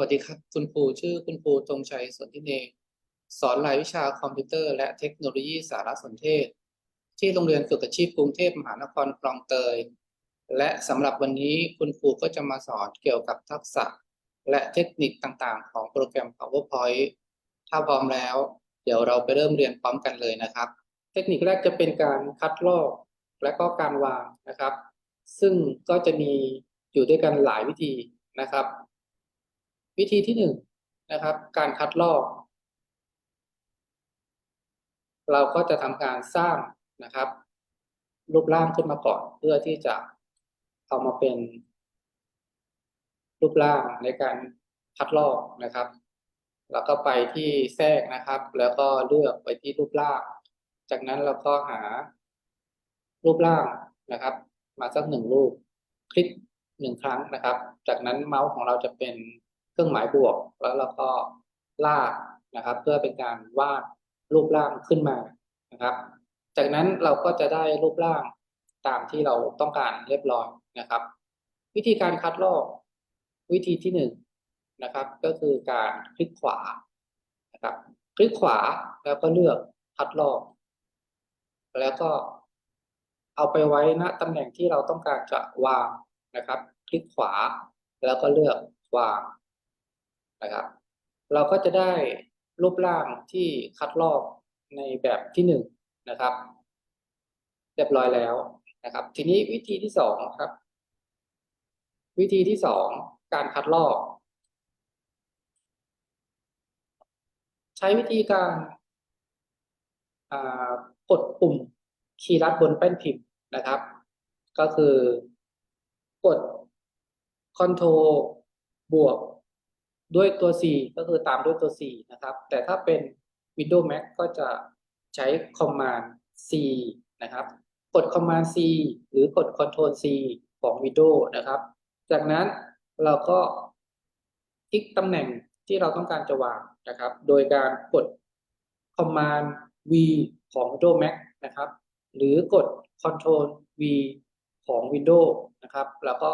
วัสดีครับคุณครูชื่อคุณครูธงชัยสนธิเนกสอนรายวิชาคอมพิวเตอร์และเทคโนโลยีสารสนเทศ ที่โรงเรียนฝึกอาชีพกรุงเทพมหานครคลองเตย และสำหรับวันนี้คุณครูก็จะมาสอนเกี่ยวกับทักษะ และเทคนิคต่างๆ ของโปรแกรม PowerPoint ถ้าพร้อมแล้ว เดี๋ยวเราไปเริ่มเรียนพร้อมกันเลยนะครับ เทคนิคแรกจะเป็นการคัดลอกและก็การวางนะครับ ซึ่งก็จะมีอยู่ด้วยกันหลายวิธีนะครับ วิธีที่หนึ่งนะครับ การคัดลอก เราก็จะทำการสร้างนะครับ รูปร่างขึ้นมาก่อน เพื่อที่จะเอามาเป็น รูปร่างในการคัดลอกนะครับ แล้วก็ไปที่แทรกนะครับ แล้วก็เลือกไปที่รูปร่าง จากนั้นเราก็หารูปร่างนะครับ มาสักหนึ่งรูป คลิกหนึ่งครั้งนะครับ จากนั้นเมาส์ของเราจะเป็น เครื่องหมายบวก แล้วเราก็ลากนะครับ เพื่อเป็นการวาดรูปร่างขึ้นมานะครับ จากนั้นเราก็จะได้รูปร่างตามที่เราต้องการเรียบร้อยนะครับ วิธีการคัดลอกวิธีที่หนึ่งนะครับ ก็คือการคลิกขวานะครับ คลิกขวาแล้วก็เลือกคัดลอก แล้วก็เอาไปไว้ณตำแหน่งที่เราต้องการจะวางนะครับ คลิกขวาแล้วก็เลือกวาง นะครับ เราก็จะได้รูปร่างที่คัดลอกในแบบที่หนึ่งนะครับ เรียบร้อยแล้วนะครับ ทีนี้วิธีที่สองครับ วิธีที่สองการคัดลอก ใช้วิธีการกดปุ่มคีย์ลัดบนแป้นพิมพ์นะครับ ก็คือกด Ctrl บวก ด้วยตัว C ก็คือตามด้วยตัว C นะครับ แต่ถ้าเป็น Windows Mac ก็จะใช้ Command C นะครับ กด Command C หรือกด control C ของ Windows นะครับ จากนั้นเราก็คลิกตำแหน่งที่เราต้องการจะวางนะครับ โดยการกด Command V ของ Windows Mac นะครับ หรือกด control V ของ Windows นะครับ แล้วก็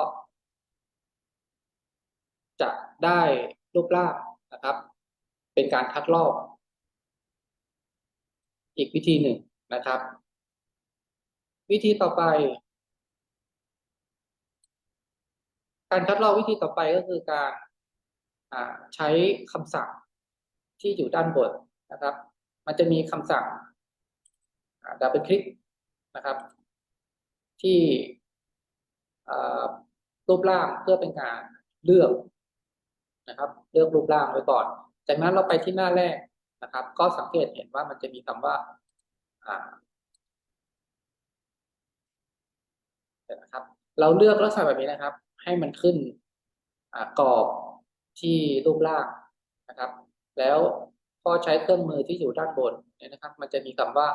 จะได้ รูปร่างนะครับ เป็นการคัดลอก อีกวิธีหนึ่งนะครับ วิธีต่อไป การคัดลอกวิธีต่อไปก็คือการใช้คำสั่งที่อยู่ด้านบนนะครับ มันจะมีคำสั่งดับเบิลคลิกนะครับ ที่รูปร่างเพื่อเป็นการเลือก นะครับ เลือกรูปร่างไว้ก่อน จากนั้นเราไปที่หน้าแรกนะครับ ก็สังเกตเห็นว่ามันจะมีคำว่าอ่านะครับ เราเลือกลักษณะแบบนี้นะครับ ให้มันขึ้นกรอบที่รูปร่างนะครับ แล้วพอใช้เครื่องมือที่อยู่ด้านบนเนี่ยนะครับ มันจะมีคำว่า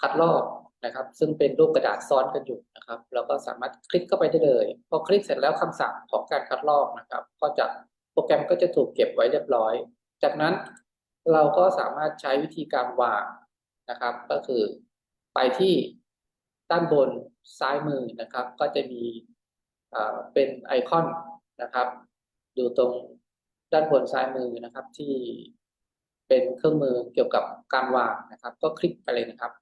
คัดลอก นะครับ ซึ่งเป็นรูปกระดาษซ้อนกันอยู่นะครับเราก็สามารถคลิกเข้าไปได้เลย พอคลิกเสร็จแล้วคำสั่งของการคัดลอกนะครับ ก็จะโปรแกรมก็จะถูกเก็บไว้เรียบร้อย จากนั้นเราก็สามารถใช้วิธีการวางนะครับ ก็คือไปที่ด้านบนซ้ายมือนะครับ ก็จะมีเป็นไอคอนนะครับอยู่ตรงด้านบนซ้ายมือนะครับที่เป็นเครื่องมือเกี่ยวกับการวางนะครับ ก็คลิกไปเลยนะครับ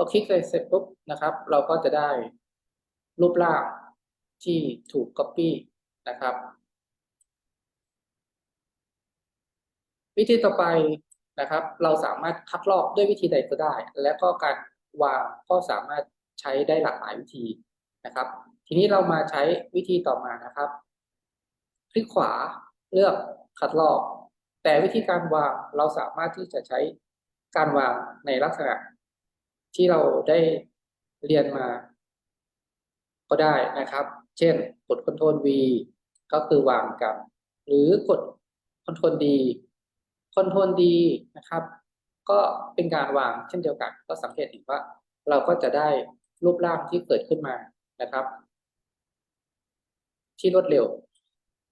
พอคลิกเสร็จปุ๊บนะครับ เราก็จะได้รูปร่างที่ถูก Copy นะครับ วิธีต่อไปนะครับ เราสามารถคัดลอกด้วยวิธีใดก็ได้ และก็การวางก็สามารถใช้ได้หลากหลายวิธีนะครับ ทีนี้เรามาใช้วิธีต่อมานะครับ คลิกขวาเลือกคัดลอก แต่วิธีการวางเราสามารถที่จะใช้การวางในลักษณะ ที่เราได้เรียนมา ก็ได้นะครับ เช่น กด Ctrl V ก็คือวางกับ หรือกด Ctrl D Ctrl D นะครับ ก็เป็นการวางเช่นเดียวกัน ก็สังเกตเห็นว่า เราก็จะได้รูปร่างที่เกิดขึ้นมานะครับ ที่รวดเร็ว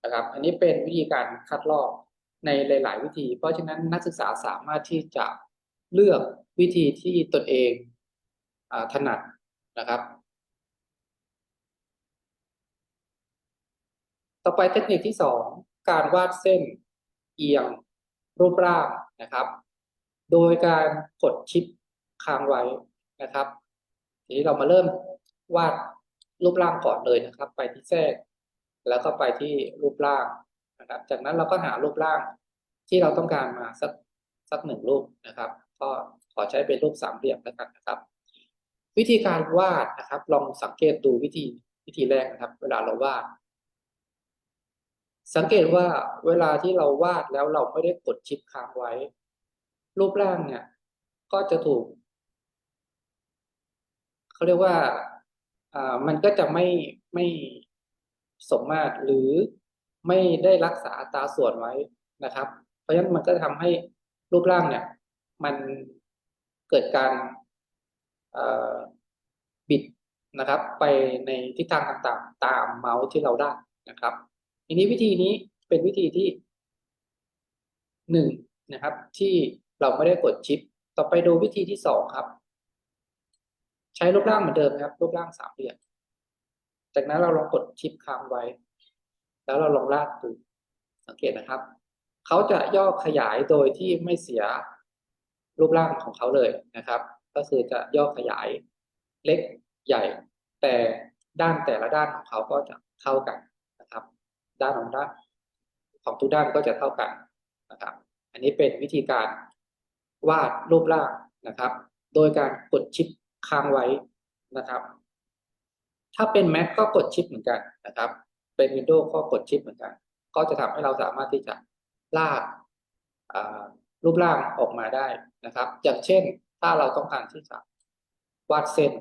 นะครับ อันนี้เป็นวิธีการคัดลอกในหลาย ๆ วิธี เพราะฉะนั้นนักศึกษาสามารถที่จะเลือก วิธีที่ตนเองอถนัดนะครับ ต่อไปเทคนิคที่สองการวาดเส้นเอียงรูปร่างนะครับ โดยการกดชิปค้างไว้นะครับทีนี้เรามาเริ่มวาดรูปร่างก่อนเลยนะครับ ไปที่แทรกแล้วก็ไปที่รูปร่างนะครับ จากนั้นเราก็หารูปร่างที่เราต้องการมาสักสักหนึ่งรูปนะครับ ก็ ขอใช้เป็นรูปสามเหลี่ยมแล้วกันนะครับ วิธีการวาดนะครับ ลองสังเกตดูวิธีวิธีแรกนะครับ เวลาเราวาด สังเกตว่าเวลาที่เราวาดแล้วเราไม่ได้กดชิปค้างไว้ รูปร่างเนี่ย ก็จะถูกเขาเรียกว่าอ่ามันก็จะไม่ไม่สมมาตรหรือไม่ได้รักษาตาส่วนไว้นะครับ เพราะฉะนั้นมันก็ทำให้รูปร่างเนี่ย มัน เกิดการบิดนะครับ ไปในทิศทางต่างๆ ตามเมาส์ที่เราได้นะครับทีนี้วิธีนี้เป็นวิธีที่หนึ่งนะครับ ที่เราไม่ได้กดชิป ต่อไปดูวิธีที่สองครับ ใช้รูปร่างเหมือนเดิมนะครับ รูปร่างสามเหลี่ยมจากนั้นเราลองกดชิปค้างไว้ แล้วเราลองลากดูสังเกตนะครับ เขาจะย่อขยายโดยที่ไม่เสีย รูปร่างของเขาเลยนะครับ ก็คือจะย่อขยายเล็กใหญ่ แต่ด้านแต่ละด้านของเขาก็จะเท่ากันนะครับ ด้านของด้านของทุกด้านก็จะเท่ากันนะครับ อันนี้เป็นวิธีการวาดรูปร่างนะครับ โดยการกดชิปค้างไว้นะครับ ถ้าเป็น Mac ก็กดชิปเหมือนกันนะครับ เป็น Windows ก็กดชิปเหมือนกัน ก็จะทำให้เราสามารถที่จะลากา รูปร่างออกมาได้นะครับ อย่างเช่น ถ้าเราต้องการที่จะวาดเส้น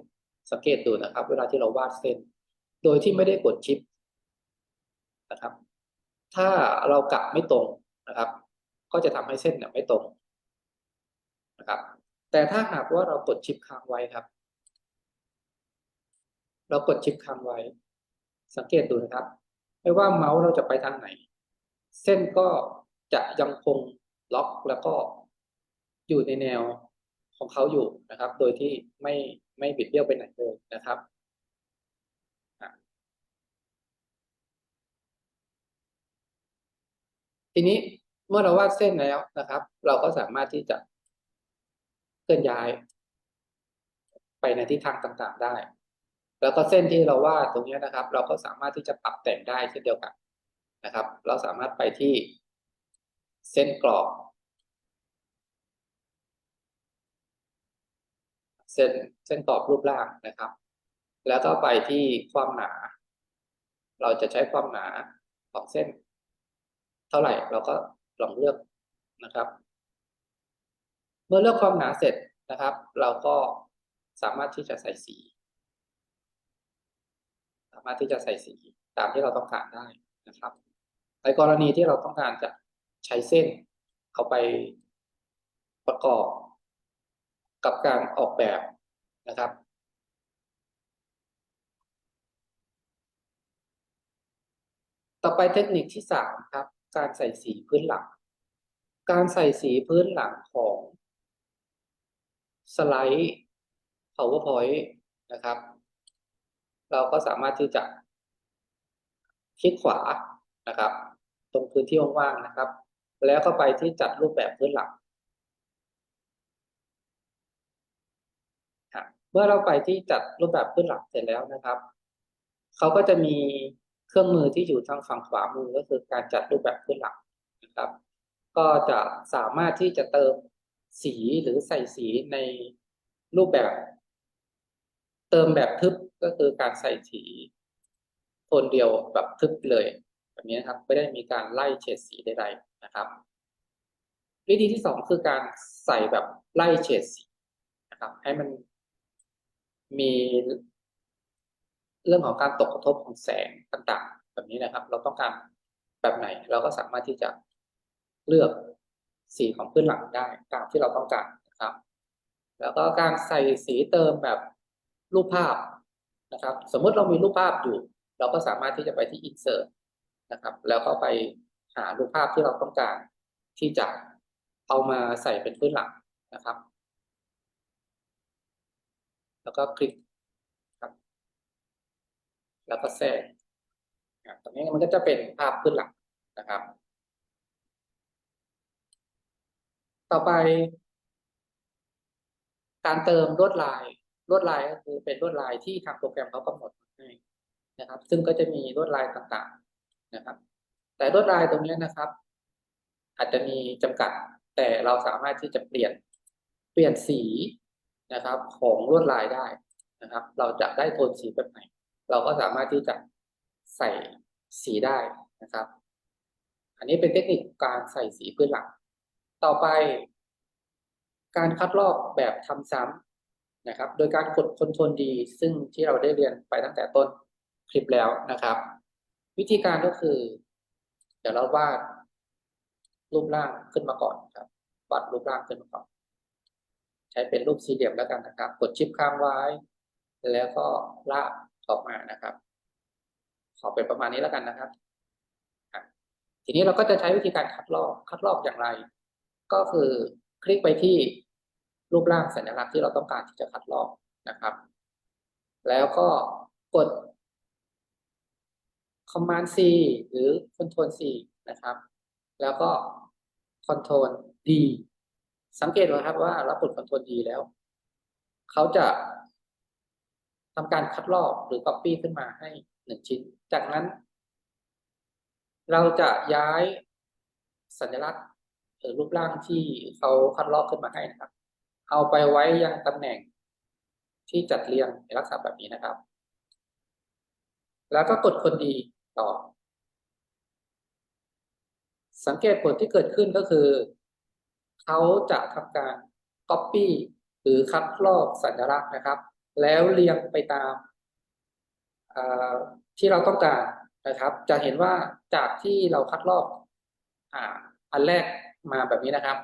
สังเกตดูนะครับ เวลาที่เราวาดเส้น โดยที่ไม่ได้กดชิปนะครับ ถ้าเรากะไม่ตรงนะครับ ก็จะทำให้เส้นเนี่ยไม่ตรงนะครับ แต่ถ้าหากว่าเรากดชิปค้างไว้ครับ เรากดชิปค้างไว้ สังเกตดูนะครับ ไม่ว่าเมาส์เราจะไปทางไหน เส้นก็จะยังคง ล็อกแล้วก็อยู่ในแนวของเขาอยู่นะครับ โดยที่ไม่ไม่บิดเบี้ยวไปไหนเลยนะครับทีนี้เมื่อเราวาดเส้นแล้วนะครับ เราก็สามารถที่จะเคลื่อนย้าย ไปในทิศทางต่างๆได้ แล้วก็เส้นที่เราวาดตรงนี้นะครับ เราก็สามารถที่จะปรับแต่งได้เช่นเดียวกันนะครับ เราสามารถไปที่ เส้นกรอบ เส้นเส้นกรอบรูปร่างนะครับ แล้วก็ไปที่ความหนา เราจะใช้ความหนาของเส้น เท่าไหร่เราก็ลองเลือกนะครับ เมื่อเลือกความหนาเสร็จนะครับ เราก็สามารถที่จะใส่สี สามารถที่จะใส่สีตามที่เราต้องการได้นะครับในกรณีที่เราต้องการจะ ใช้เส้นเข้าไปประกอบกับการออกแบบนะครับ ต่อไปเทคนิคที่สามครับ การใส่สีพื้นหลัง การใส่สีพื้นหลังของสไลด์ PowerPoint นะครับ เราก็สามารถที่จะคลิกขวานะครับ ตรงพื้นที่ว่างๆนะครับ แล้วก็ไปที่จัดรูปแบบพื้นหลังเมื่อเราไปที่จัดรูปแบบพื้นหลังเสร็จแล้วนะครับเขาก็จะมีเครื่องมือที่อยู่ทางฝั่งขวามือก็คือการจัดรูปแบบพื้นหลังนะครับ ก็จะสามารถที่จะเติมสีหรือใส่สีในรูปแบบ เติมแบบทึบก็คือการใส่สีโทนเดียวแบบทึบเลย แบบนี้นะครับ ไม่ได้มีการไล่เฉดสีใดๆนะครับ วิธีที่สองคือการใส่แบบไล่เฉดสีนะครับ ให้มันมีเรื่องของการตกกระทบของแสงต่างๆ แบบนี้นะครับ เราต้องการแบบไหนเราก็สามารถที่จะเลือกสีของพื้นหลังได้ตามที่เราต้องการนะครับ แล้วก็การใส่สีเติมแบบรูปภาพนะครับ สมมติเรามีรูปภาพอยู่ เราก็สามารถที่จะไปที่ insert นะครับ แล้วก็ไปหารูปภาพที่เราต้องการที่จะเอามาใส่เป็นพื้นหลักนะครับ แล้วก็คลิกครับ แล้วก็แทรกตรงนี้มันก็จะเป็นภาพพื้นหลักนะครับ ต่อไป การเติมลวดลายลวดลายก็คือเป็นลวดลายที่ทางโปรแกรมเขากำหนดให้นะครับ ซึ่งก็จะมีลวดลายต่างๆ นะครับ แต่ลวดลายตรงนี้นะครับ อาจจะมีจำกัด แต่เราสามารถที่จะเปลี่ยนเปลี่ยนสีนะครับ ของลวดลายได้นะครับ เราจะได้โทนสีแบบไหน เราก็สามารถที่จะใส่สีได้นะครับ อันนี้เป็นเทคนิคการใส่สีพื้นหลัง ต่อไป การคัดลอกแบบทำซ้ำนะครับ โดยการกดคอนโทรลดีซึ่งที่เราได้เรียนไปตั้งแต่ต้นคลิปแล้วนะครับ วิธีการก็คือ เดี๋ยวเราวาดรูปร่างขึ้นมาก่อนครับวาดรูปร่างขึ้นมาก่อน ใช้เป็นรูปสี่เหลี่ยมแล้วกันนะครับ กดชิปค้างไว้ แล้วก็ลากออกมานะครับ ขอเป็นประมาณนี้แล้วกันนะครับ ทีนี้เราก็จะใช้วิธีการคัดลอก คัดลอกอย่างไร ก็คือคลิกไปที่รูปร่างสัญลักษณ์ที่เราต้องการที่จะคัดลอกนะครับ แล้วก็กด Command C หรือ Control C นะครับ แล้วก็ Control D สังเกตนะครับว่าเรากด Control D แล้ว เขาจะทำการคัดลอกหรือ Copy ขึ้นมาให้หนึ่งชิ้น จากนั้น เราจะย้ายสัญลักษณ์หรือรูปร่างที่เขาคัดลอกขึ้นมาให้นะครับ เอาไปไว้ยังตำแหน่งที่จัดเรียงในลักษณะแบบนี้นะครับ แล้วก็กดคนดี ต่อ สังเกตผลที่เกิดขึ้นก็คือ เขาจะทำการ Copy หรือคัดลอกสัญลักษณ์นะครับ แล้วเรียงไปตามที่เราต้องการนะครับ จะเห็นว่าจากที่เราคัดลอกอันแรกมาแบบนี้นะครับ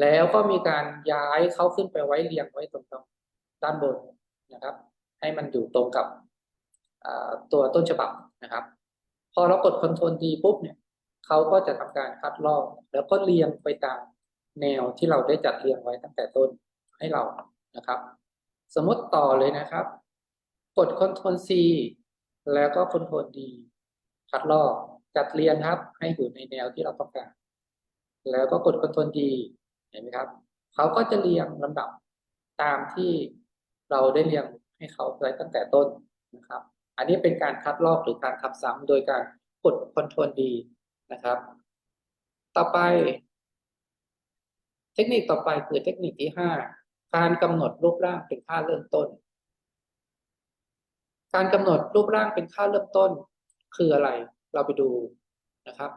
แล้วก็มีการย้ายเขาขึ้นไปไว้เรียงไว้ตรงด้านบนนะครับ ให้มันอยู่ตรงกับตัวต้นฉบับนะครับ พอเรากด Ctrl D ปุ๊บเนี่ยเขาก็จะทำการคัดลอกแล้วก็เรียงไปตามแนวที่เราได้จัดเรียงไว้ตั้งแต่ต้นให้เรานะครับ สมมติต่อเลยนะครับ กด Ctrl C แล้วก็ Ctrl D คัดลอกจัดเรียงครับ ให้อยู่ในแนวที่เราต้องการ แล้วก็กด Ctrl D เห็นไหมครับเขาก็จะเรียงลำดับตามที่เราได้เรียงให้เขาไว้ตั้งแต่ต้นนะครับ อันนี้เป็นการคัดลอกหรือการทับซ้ำโดยการกด Ctrl D นะครับ ต่อไป เทคนิคต่อไปคือเทคนิคที่ห้าการกำหนดรูปร่างเป็นค่าเริ่มต้น การกำหนดรูปร่างเป็นค่าเริ่มต้น คืออะไร เราไปดูนะครับ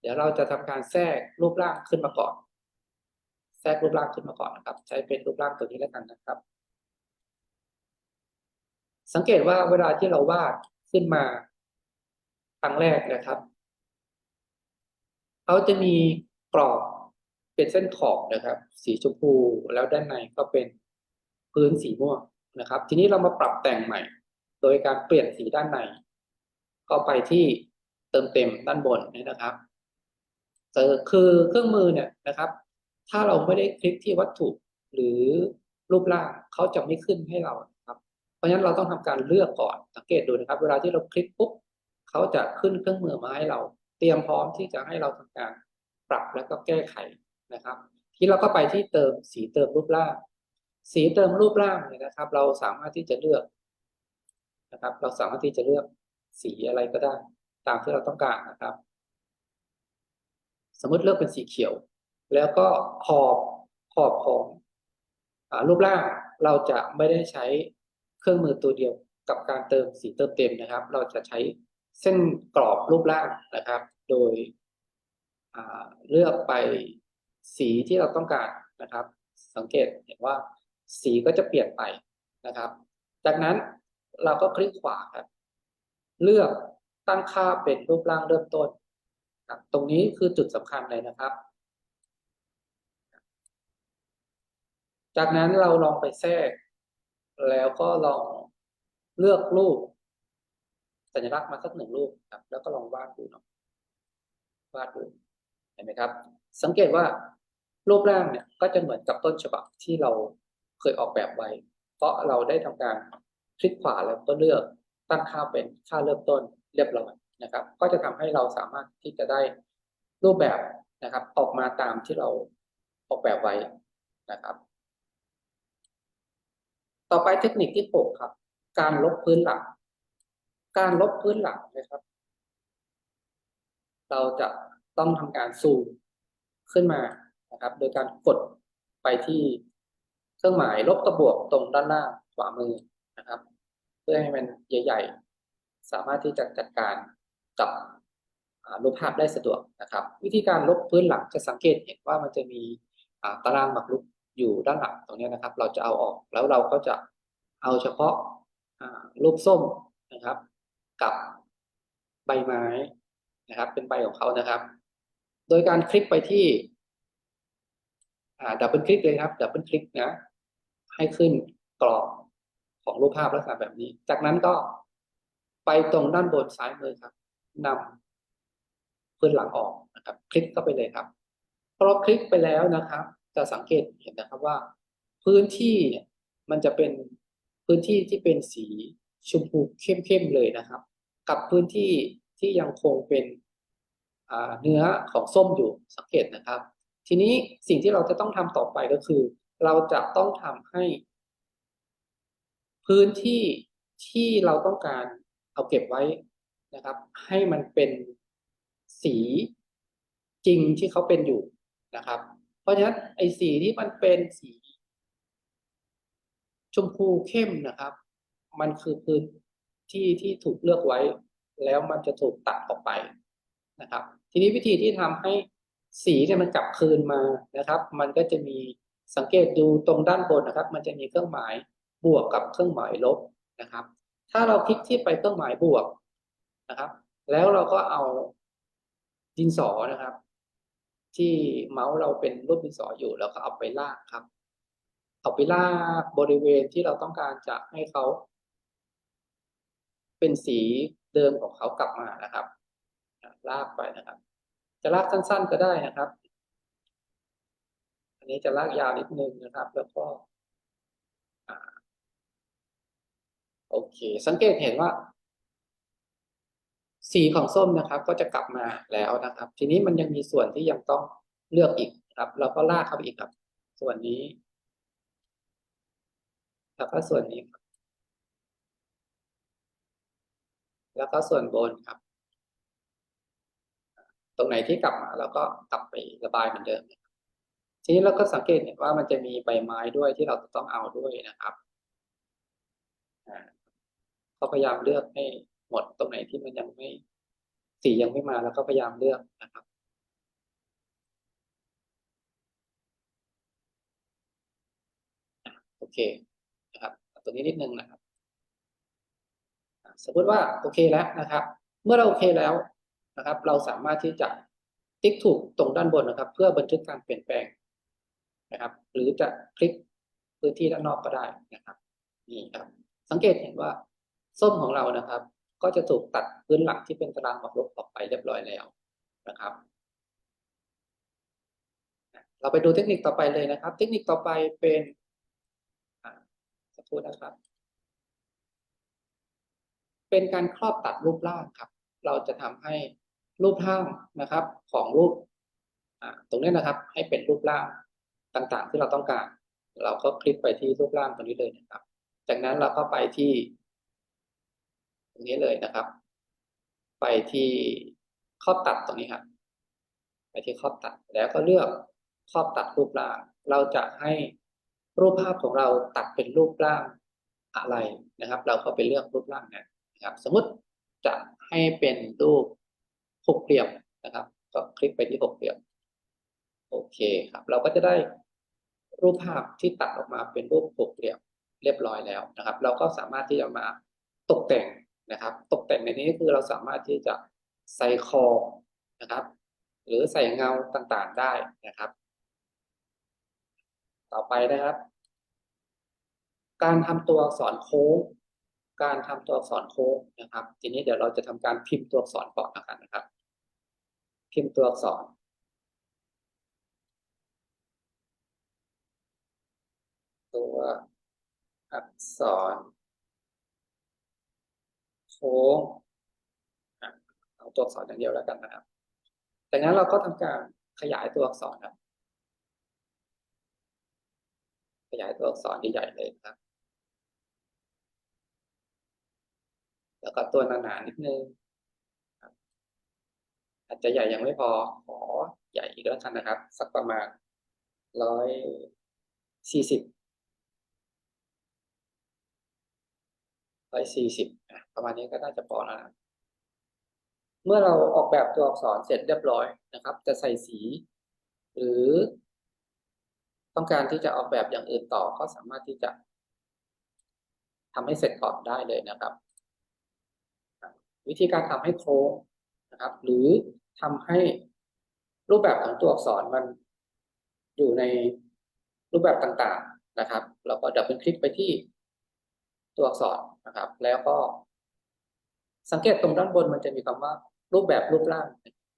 เดี๋ยวเราจะทำการแทรกรูปร่างขึ้นมาก่อน แทรกรูปร่างขึ้นมาก่อนนะครับ ใช้เป็นรูปร่างตัวนี้แล้วกันนะครับ สังเกตว่าเวลาที่เราวาดขึ้นมาครั้งแรกนะครับเขาจะมีกรอบเป็นเส้นขอบนะครับ สีชมพูแล้วด้านในก็เป็นพื้นสีม่วงนะครับ ทีนี้เรามาปรับแต่งใหม่ โดยการเปลี่ยนสีด้านในก็ไปที่เติมเต็มด้านบนนี่นะครับเจอคือเครื่องมือเนี่ยนะครับ ถ้าเราไม่ได้คลิกที่วัตถุหรือรูปร่างเขาจะไม่ขึ้นให้เรา เพราะฉะนั้นเราต้องทำการเลือกก่อนสังเกตดูนะครับ เวลาที่เราคลิกปุ๊บเขาจะขึ้นเครื่องมือมาให้เรา เตรียมพร้อมที่จะให้เราทำการปรับแล้วก็แก้ไขนะครับ ที่เราก็ไปที่เติมสีเติมรูปร่าง สีเติมรูปร่างเนี่ยนะครับ เราสามารถที่จะเลือกนะครับ เราสามารถที่จะเลือกสีอะไรก็ได้ ตามที่เราต้องการนะครับ สมมติเลือกเป็นสีเขียว แล้วก็ขอบขอบของอรูปร่างเราจะไม่ได้ใช้ เครื่องมือตัวเดียวกับการเติมสีเติมเต็มนะครับ เราจะใช้เส้นกรอบรูปร่างนะครับ โดยเลือกไปสีที่เราต้องการนะครับ สังเกตเห็นว่าสีก็จะเปลี่ยนไปนะครับ จากนั้นเราก็คลิกขวาครับ เลือกตั้งค่าเป็นรูปร่างเริ่มต้นครับตรงนี้คือจุดสำคัญเลยนะครับ จากนั้นเราลองไปแทรก แล้วก็ลองเลือกรูป สัญลักษณ์มาสักหนึ่งรูปครับ แล้วก็ลองวาดดูเนาะวาดดูเห็นไหมครับ สังเกตว่ารูปร่างเนี่ยก็จะเหมือนกับต้นฉบับที่เราเคยออกแบบไว้ เพราะเราได้ทำการคลิกขวาแล้วก็เลือกตั้งค่าเป็นค่าเริ่มต้นเรียบร้อยนะครับ ก็จะทำให้เราสามารถที่จะได้รูปแบบนะครับ ออกมาตามที่เราออกแบบไว้นะครับ ต่อไปเทคนิคที่หกครับ การลบพื้นหลัง การลบพื้นหลังนะครับ เราจะต้องทำการซูมขึ้นมานะครับ โดยการกดไปที่เครื่องหมายลบกับบวกตรงด้านล่างขวามือนะครับ เพื่อให้มันใหญ่ ๆ สามารถที่จะจัดการกับรูปภาพได้สะดวกนะครับ วิธีการลบพื้นหลังจะสังเกตเห็นว่ามันจะมีตารางหมากรุก อยู่ด้านหลังตรงนี้นะครับ เราจะเอาออกแล้วเราก็จะเอาเฉพาะรูปส้มนะครับ กับใบไม้นะครับ เป็นใบของเขานะครับ โดยการคลิกไปที่ดับเบิลคลิกเลยครับดับเบิลคลิกนะ ให้ขึ้นกรอบของรูปภาพลักษณะแบบนี้ จากนั้นก็ไปตรงด้านบนซ้ายมือครับนำพื้นหลังออกนะครับ คลิกเข้าไปเลยครับพอเราคลิกไปแล้วนะครับ จะสังเกตเห็นนะครับว่า พื้นที่เนี่ยมันจะเป็นพื้นที่ที่เป็นสีชมพูเข้มๆเลยนะครับ กับพื้นที่ที่ยังคงเป็นเนื้อของส้มอยู่สังเกตนะครับ ทีนี้สิ่งที่เราจะต้องทำต่อไปก็คือ เราจะต้องทำให้ พื้นที่ที่เราต้องการเอาเก็บไว้นะครับ ให้มันเป็นสีจริงที่เขาเป็นอยู่นะครับ ราะฉะนั้นไอ้สีที่มันเป็นสี ชมพูเข้มนะครับ มันคือพื้นที่ที่ถูกเลือกไว้ แล้วมันจะถูกตัดออกไปนะครับ ทีนี้วิธีที่ทำให้สีเนี่ยมันกลับคืนมานะครับ มันก็จะมีสังเกตดูตรงด้านบนนะครับ มันจะมีเครื่องหมายบวกกับเครื่องหมายลบนะครับ ถ้าเราคลิกที่ไปเครื่องหมายบวกนะครับ แล้วเราก็เอาดินสอนะครับ ที่เมาส์เราเป็นรูปดินสออยู่แล้วก็เอาไปลากครับ เอาไปลากบริเวณที่เราต้องการจะให้เขา เป็นสีเดิมของเขากลับมานะครับ ลากไปนะครับ จะลากสั้น ๆก็ได้นะครับ อันนี้จะลากยาวนิดนึงนะครับ แล้วก็โอเค สังเกตเห็นว่า สีของส้มนะครับก็จะกลับมาแล้วนะครับ ทีนี้มันยังมีส่วนที่ยังต้องเลือกอีกครับ เราก็ลากเข้าไปอีกครับ ส่วนนี้แล้วก็ส่วนนี้ครับ แล้วก็ส่วนบนครับ ตรงไหนที่กลับมาเราก็กลับไประบายเหมือนเดิมทีนี้เราก็สังเกตเห็นว่ามันจะมีใบไม้ด้วยที่เราจะต้องเอาด้วยนะครับอ่าก็พยายามเลือกให้ หมดตรงไหนที่มันยังไม่ สียังไม่มาแล้วก็พยายามเลือกนะครับโอเคนะครับตัวนี้นิดนึงนะครับสมมติว่าโอเคแล้วนะครับ เมื่อเราโอเคแล้วนะครับ เราสามารถที่จะติ๊กถูกตรงด้านบนนะครับ เพื่อบันทึกการเปลี่ยนแปลงนะครับ หรือจะคลิกพื้นที่ด้านนอกก็ได้นะครับนี่ครับ สังเกตเห็นว่าส้มของเรานะครับ ก็จะถูกตัดพื้นหลังที่เป็นตารางหมากรุกออกไปเรียบร้อยแล้วนะครับ เราไปดูเทคนิคต่อไปเลยนะครับ เทคนิคต่อไปเป็นอ่าสักครู่นะครับ เป็นการครอบตัดรูปร่างครับ เราจะทำให้รูปร่างนะครับของรูปตรงนี้นะครับ ให้เป็นรูปร่างต่างๆ ที่เราต้องการ เราก็คลิกไปที่รูปร่างตรงนี้เลยนะครับ จากนั้นเราก็ไปที่ ตรงนี้เลยนะครับ ไปที่ครอบตัดตรงนี้ครับ ไปที่ครอบตัดแล้วก็เลือกครอบตัดรูปร่าง เราจะให้รูปภาพของเราตัดเป็นรูปร่างอะไรนะครับ เราก็ไปเลือกรูปร่างนั้นนะครับ สมมติจะให้เป็นรูปหกเหลี่ยมนะครับ ก็คลิกไปที่หกเหลี่ยมโอเคครับ เราก็จะได้รูปภาพที่ตัดออกมาเป็นรูปหกเหลี่ยมเรียบร้อยแล้วนะครับ เราก็สามารถที่จะมาตกแต่ง นะครับ ตกแต่งในนี้คือเราสามารถที่จะใส่คอนะครับ หรือใส่เงาต่างๆได้นะครับ ต่อไปนะครับ การทำตัวอักษรโค้ง การทำตัวอักษรโค้งนะครับ ทีนี้เดี๋ยวเราจะทำการพิมพ์ตัวอักษรก่อนนะครับนะครับ พิมพ์ตัวอักษรตัวอักษร โค้งเอาตัวอักษรอย่างเดียวแล้วกันนะครับ จากนั้นเราก็ทำการขยายตัวอักษรครับ ขยายตัวอักษรใหญ่ๆเลยครับ แล้วก็ตัวหนาๆนิดนึงอาจจะใหญ่ยังไม่พอขอใหญ่อีกแล้วกันนะครับ สักประมาณร้อยสี่สิบ ร้อยสี่สิบประมาณนี้ก็น่าจะพอแล้วนะเมื่อเราออกแบบตัวอักษรเสร็จเรียบร้อยนะครับ จะใส่สี หรือ ต้องการที่จะออกแบบอย่างอื่นต่อก็สามารถที่จะทำให้เสร็จก่อนได้เลยนะครับ วิธีการทำให้โค้งนะครับ หรือทำให้รูปแบบของตัวอักษรมันอยู่ในรูปแบบต่างๆนะครับ เราก็ดับเบิลคลิกไปที่ตัวอักษร นะครับ แล้วก็ สังเกตตรงด้านบนมันจะมีคำว่า รูปแบบรูปร่าง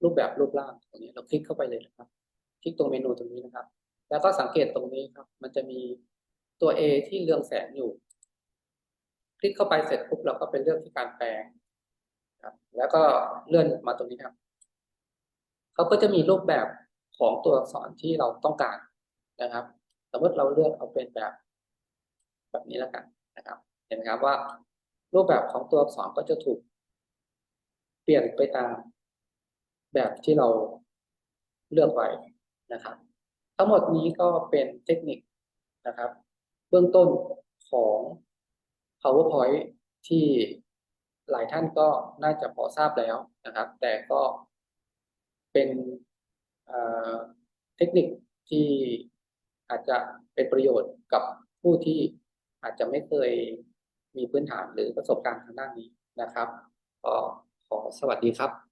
รูปแบบรูปร่างตรงนี้เราคลิกเข้าไปเลยนะครับ คลิกตรงเมนูตรงนี้นะครับ แล้วก็สังเกตตรงนี้ครับ มันจะมีตัว A ที่เรืองแสงอยู่ คลิกเข้าไปเสร็จปุ๊บเราก็ไปเลือกที่การแปลงครับแล้วก็เลื่อนมาตรงนี้ครับเขาก็จะมีรูปแบบของตัวอักษรที่เราต้องการนะครับ สมมติเราเลือกเอาเป็นแบบ แบบนี้แล้วกันนะครับ ห็นไหมครับว่า รูปแบบของตัวอักษรก็จะถูก เปลี่ยนไปตามแบบที่เราเลือกไว้นะครับ ทั้งหมดนี้ก็เป็นเทคนิคนะครับ เบื้องต้นของ PowerPoint ที่หลายท่านก็น่าจะพอทราบแล้วนะครับ แต่ก็เป็นเทคนิคที่อาจจะเป็นประโยชน์กับผู้ที่อาจจะไม่เคย มีพื้นฐานหรือประสบการณ์ทางด้านนี้นะครับก็ขอสวัสดีครับ